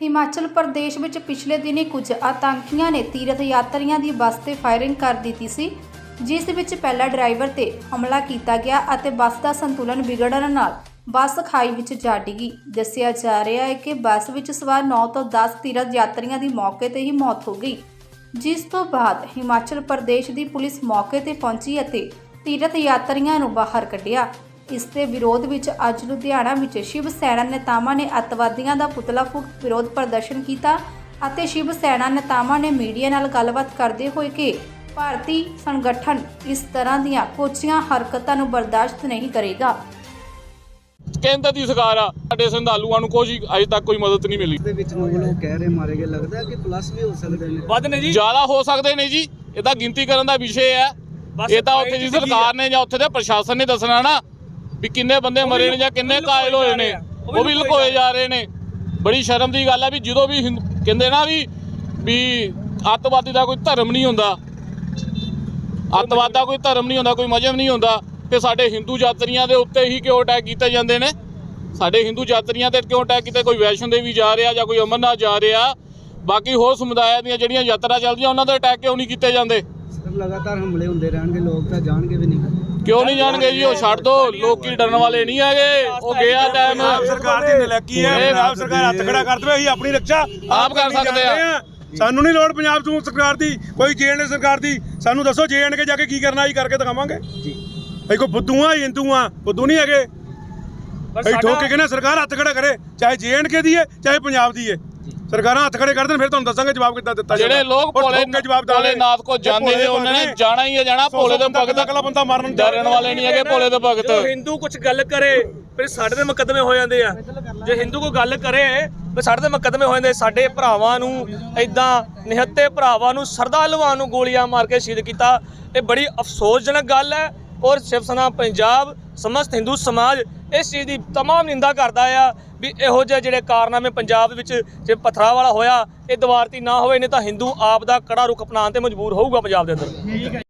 ਹਿਮਾਚਲ ਪ੍ਰਦੇਸ਼ ਵਿੱਚ ਪਿਛਲੇ ਦਿਨੀ ਕੁਝ ਆਤੰਕੀਆਂ ਨੇ ਤੀਰਥ ਯਾਤਰੀਆਂ ਦੀ ਬੱਸ ਤੇ ਫਾਇਰਿੰਗ ਕਰ ਦਿੱਤੀ ਸੀ, ਜਿਸ ਵਿੱਚ ਪਹਿਲਾ ਡਰਾਈਵਰ ਤੇ ਹਮਲਾ ਕੀਤਾ ਗਿਆ ਅਤੇ ਬੱਸ ਦਾ ਸੰਤੁਲਨ ਵਿਗੜਨ ਨਾਲ ਬੱਸ ਖਾਈ ਵਿੱਚ ਜਾ ਡਿੱਗੀ। ਦੱਸਿਆ ਜਾ ਰਿਹਾ ਹੈ ਕਿ ਬੱਸ ਵਿੱਚ ਸਵਾਰ 9 ਤੋਂ 10 ਤੀਰਥ ਯਾਤਰੀਆਂ ਦੀ ਮੌਕੇ ਤੇ ਹੀ ਮੌਤ ਹੋ ਗਈ, ਜਿਸ ਤੋਂ ਬਾਅਦ ਹਿਮਾਚਲ ਪ੍ਰਦੇਸ਼ ਦੀ ਪੁਲਿਸ ਮੌਕੇ ਤੇ ਪਹੁੰਚੀ ਅਤੇ ਤੀਰਥ ਯਾਤਰੀਆਂ ਨੂੰ ਬਾਹਰ ਕੱਢਿਆ। ਇਸ ਦੇ ਵਿਰੋਧ ਵਿੱਚ ਅੱਜ ਲੁਧਿਆਣਾ ਵਿੱਚ ਸ਼ਿਵ ਸੈਨਾ ਨੇਤਾਵਾਂ ਨੇ ਅੱਤਵਾਦੀਆਂ ਦਾ ਪੁਤਲਾ ਫੂਕ ਵਿਰੋਧ ਪ੍ਰਦਰਸ਼ਨ ਕੀਤਾ ਅਤੇ ਸ਼ਿਵ ਸੈਨਾ ਨੇਤਾਵਾਂ ਨੇ ਮੀਡੀਆ ਨਾਲ ਗੱਲਬਾਤ ਕਰਦੇ ਹੋਏ ਕਿ ਭਾਰਤੀ ਸੰਗਠਨ ਇਸ ਤਰ੍ਹਾਂ ਦੀਆਂ ਕੋਚੀਆਂ ਹਰਕਤਾਂ ਨੂੰ ਬਰਦਾਸ਼ਤ ਨਹੀਂ ਕਰੇਗਾ। ਕੇਂਦਰ ਦੀ ਸਰਕਾਰ ਆ ਸਾਡੇ ਸੰਧਾਲੂਆਂ ਨੂੰ ਕੋਈ ਅਜੇ ਤੱਕ ਕੋਈ ਮਦਦ ਨਹੀਂ ਮਿਲੀ। ਦੇ ਵਿੱਚ ਨੌ ਲੋਕ ਕਹਿ ਰਹੇ ਮਾਰੇ ਗਏ ਲੱਗਦਾ ਹੈ ਕਿ ਪਲੱਸ ਵੀ ਹੋ ਸਕਦੇ ਨੇ। ਵੱਧ ਨੇ ਜੀ। ਜ਼ਿਆਦਾ ਹੋ ਸਕਦੇ ਨੇ ਜੀ ਇਹ ਤਾਂ ਗਿਣਤੀ ਕਰਨ ਦਾ ਵਿਸ਼ੇ ਹੈ। ਇਹ ਤਾਂ ਉੱਥੇ ਦੀ ਸਰਕਾਰ ਨੇ ਜਾਂ ਉੱਥੇ ਦੇ ਪ੍ਰਸ਼ਾਸਨ ਨੇ ਦੱਸਣਾ ਨਾ। ਵੀ ਕਿੰਨੇ ਬੰਦੇ ਮਰੇ ਨੇ ਜਾਂ ਕਿੰਨੇ ਘਾਇਲ ਹੋਏ ਨੇ ਉਹ ਵੀ ਲੁਕੋਏ ਜਾ ਰਹੇ ਨੇ। ਬੜੀ ਸ਼ਰਮ ਦੀ ਗੱਲ ਆ ਵੀ ਜਦੋਂ ਵੀ ਹਿੰਦ- ਕਹਿੰਦੇ ਨਾ ਵੀ ਵੀ ਅੱਤਵਾਦੀ ਦਾ ਕੋਈ ਧਰਮ ਨਹੀਂ ਹੁੰਦਾ। ਅੱਤਵਾਦ ਦਾ ਕੋਈ ਧਰਮ ਨਹੀਂ ਹੁੰਦਾ ਕੋਈ ਮਜਹਬ ਨਹੀਂ ਹੁੰਦਾ ਤੇ ਸਾਡੇ ਹਿੰਦੂ ਯਾਤਰੀਆਂ ਦੇ ਉੱਤੇ ਹੀ ਕਿਉਂ ਅਟੈਕ ਕੀਤੇ ਜਾਂਦੇ ਨੇ? ਸਾਡੇ ਹਿੰਦੂ ਯਾਤਰੀਆਂ ਤੇ ਕਿਉਂ ਅਟੈਕ ਕੀਤੇ? ਕੋਈ ਵੈਸ਼ਨੋ ਦੇਵੀ ਜਾ ਰਿਹਾ ਜਾਂ ਕੋਈ ਅਮਰਨਾਥ ਜਾ ਰਿਹਾ। ਬਾਕੀ ਹੋਰ ਸਮੁਦਾਇਆਂ ਦੀਆਂ ਜਿਹੜੀਆਂ ਯਾਤਰਾ ਚੱਲਦੀਆਂ ਉਹਨਾਂ ਦੇ ਅਟੈਕ ਕਿਉਂ ਨਹੀਂ ਕੀਤੇ ਜਾਂਦੇ? ਲਗਾਤਾਰ ਹਮਲੇ ਹੁੰਦੇ ਰਹਿਣਗੇ ਲੋਕ ਤਾਂ ਜਾਣਗੇ ਵੀ ਨਹੀਂ। ਕਿਉਂ ਨਹੀਂ ਜਾਣਗੇ ਜੀ? ਉਹ ਛੱਡ ਦੋ। ਲੋਕੀ ਡਰਨ ਵਾਲੇ ਨਹੀਂ ਹੈਗੇ। ਉਹ ਗਿਆ ਟਾਈਮ ਸਰਕਾਰ ਦੀ ਨਲਾਇਕੀ ਹੈ। ਪੰਜਾਬ ਸਰਕਾਰ ਹੱਥ ਖੜਾ ਕਰ ਦਵੇ। ਅਸੀਂ ਆਪਣੀ ਰੱਖਿਆ। ਆਪ ਕਰ ਸਕਦੇ ਆ। ਸਾਨੂੰ ਨਹੀਂ ਲੋੜ ਪੰਜਾਬ ਤੋਂ ਸਰਕਾਰ ਦੀ। ਕੋਈ ਜੇਐਨਏ ਸਰਕਾਰ ਦੀ। ਸਾਨੂੰ ਦੱਸੋ ਜੇਐਨਕੇ ਜਾ ਕੇ ਕੀ ਕਰਨਾ ਅਸੀਂ ਕਰਕੇ ਦਿਖਾਵਾਂਗੇ। ਜੀ। ਅਸੀਂ ਕੋਈ ਬੁੱਧੂ ਆ ਹਿੰਦੂ ਆ ਬੁੱਧੂ ਨਹੀਂ ਹੈਗੇ। ਪਰ ਅਸੀਂ ਠੋਕ ਕੇ ਕਹਿੰਦੇ ਸਰਕਾਰ ਹੱਥ ਖੜਾ ਕਰੇ। ਚਾਹੇ ਜੇਐਨਕੇ ਦੀ ਹੈ ਚਾਹੇ ਪੰਜਾਬ ਦੀ ਹੈ ਸਰਕਾਰਾਂ ਹੱਥ ਖੜੇ ਕਰ ਦੇਣ ਫਿਰ ਤੁਹਾਨੂੰ ਦੱਸਾਂਗੇ ਜਵਾਬ ਕਿੱਦਾਂ ਦਿੱਤਾ ਜਿਹੜੇ। ਲੋਕ ਭੋਲੇ ਕੇ ਭੋਲੇ ਨਾਥ ਕੋ ਜਾਂਦੇ ਨੇ ਉਹਨਾਂ ਨੇ। ਜਾਣਾ ਹੀ ਹੈ ਜਾਣਾ ਭੋਲੇ ਦੇ ਭਗਤ। ਅਗਲਾ ਬੰਦਾ ਮਾਰਨ ਡਰਨ ਵਾਲੇ ਨਹੀਂ ਹੈਗੇ ਭੋਲੇ ਦੇ ਭਗਤ। ਜੋ ਹਿੰਦੂ ਕੁਝ ਗੱਲ ਕਰੇ ਫਿਰ ਸਾਡੇ ਦੇ ਮੁਕੱਦਮੇ ਹੋ ਜਾਂਦੇ ਆ। ਜੇ ਹਿੰਦੂ ਕੋਈ ਗੱਲ ਕਰੇ ਫਿਰ ਸਾਡੇ ਦੇ ਮੁਕੱਦਮੇ ਹੋ ਜਾਂਦੇ। ਸਾਡੇ ਭਰਾਵਾਂ ਨੂੰ ਐਦਾਂ ਨਿਹੱਤੇ ਭਰਾਵਾਂ ਨੂੰ ਸਰਦਾਲੂਆਂ ਨੂੰ ਗੋਲੀਆਂ ਮਾਰ ਕੇ ਸ਼ਹੀਦ ਕੀਤਾ। ਇਹ ਬੜੀ ਅਫਸੋਸਜਨਕ ਗੱਲ ਹੈ। ਔਰ ਸ਼ਿਵ ਸੈਨਾ ਪੰਜਾਬ ਸਮਸਤ ਹਿੰਦੂ ਸਮਾਜ ਇਸ ਚੀਜ਼ ਦੀ ਤਮਾਮ ਨਿੰਦਾ ਕਰਦਾ ਆ ਵੀ ਇਹੋ ਜਿਹੇ ਜਿਹੜੇ ਕਾਰਨਾਮੇ ਪੰਜਾਬ ਵਿੱਚ ਜੇ ਪਥਰਾ ਵਾਲਾ ਹੋਇਆ, ਇਹ ਦੁਬਾਰਤੀ ਨਾ ਹੋਵੇ, ਨਹੀਂ ਤਾਂ ਹਿੰਦੂ ਆਪ ਦਾ ਕੜਾ ਰੁਖ ਅਪਣਾਉਣ ਤੇ ਮਜਬੂਰ ਹੋਊਗਾ ਪੰਜਾਬ ਦੇ ਅੰਦਰ।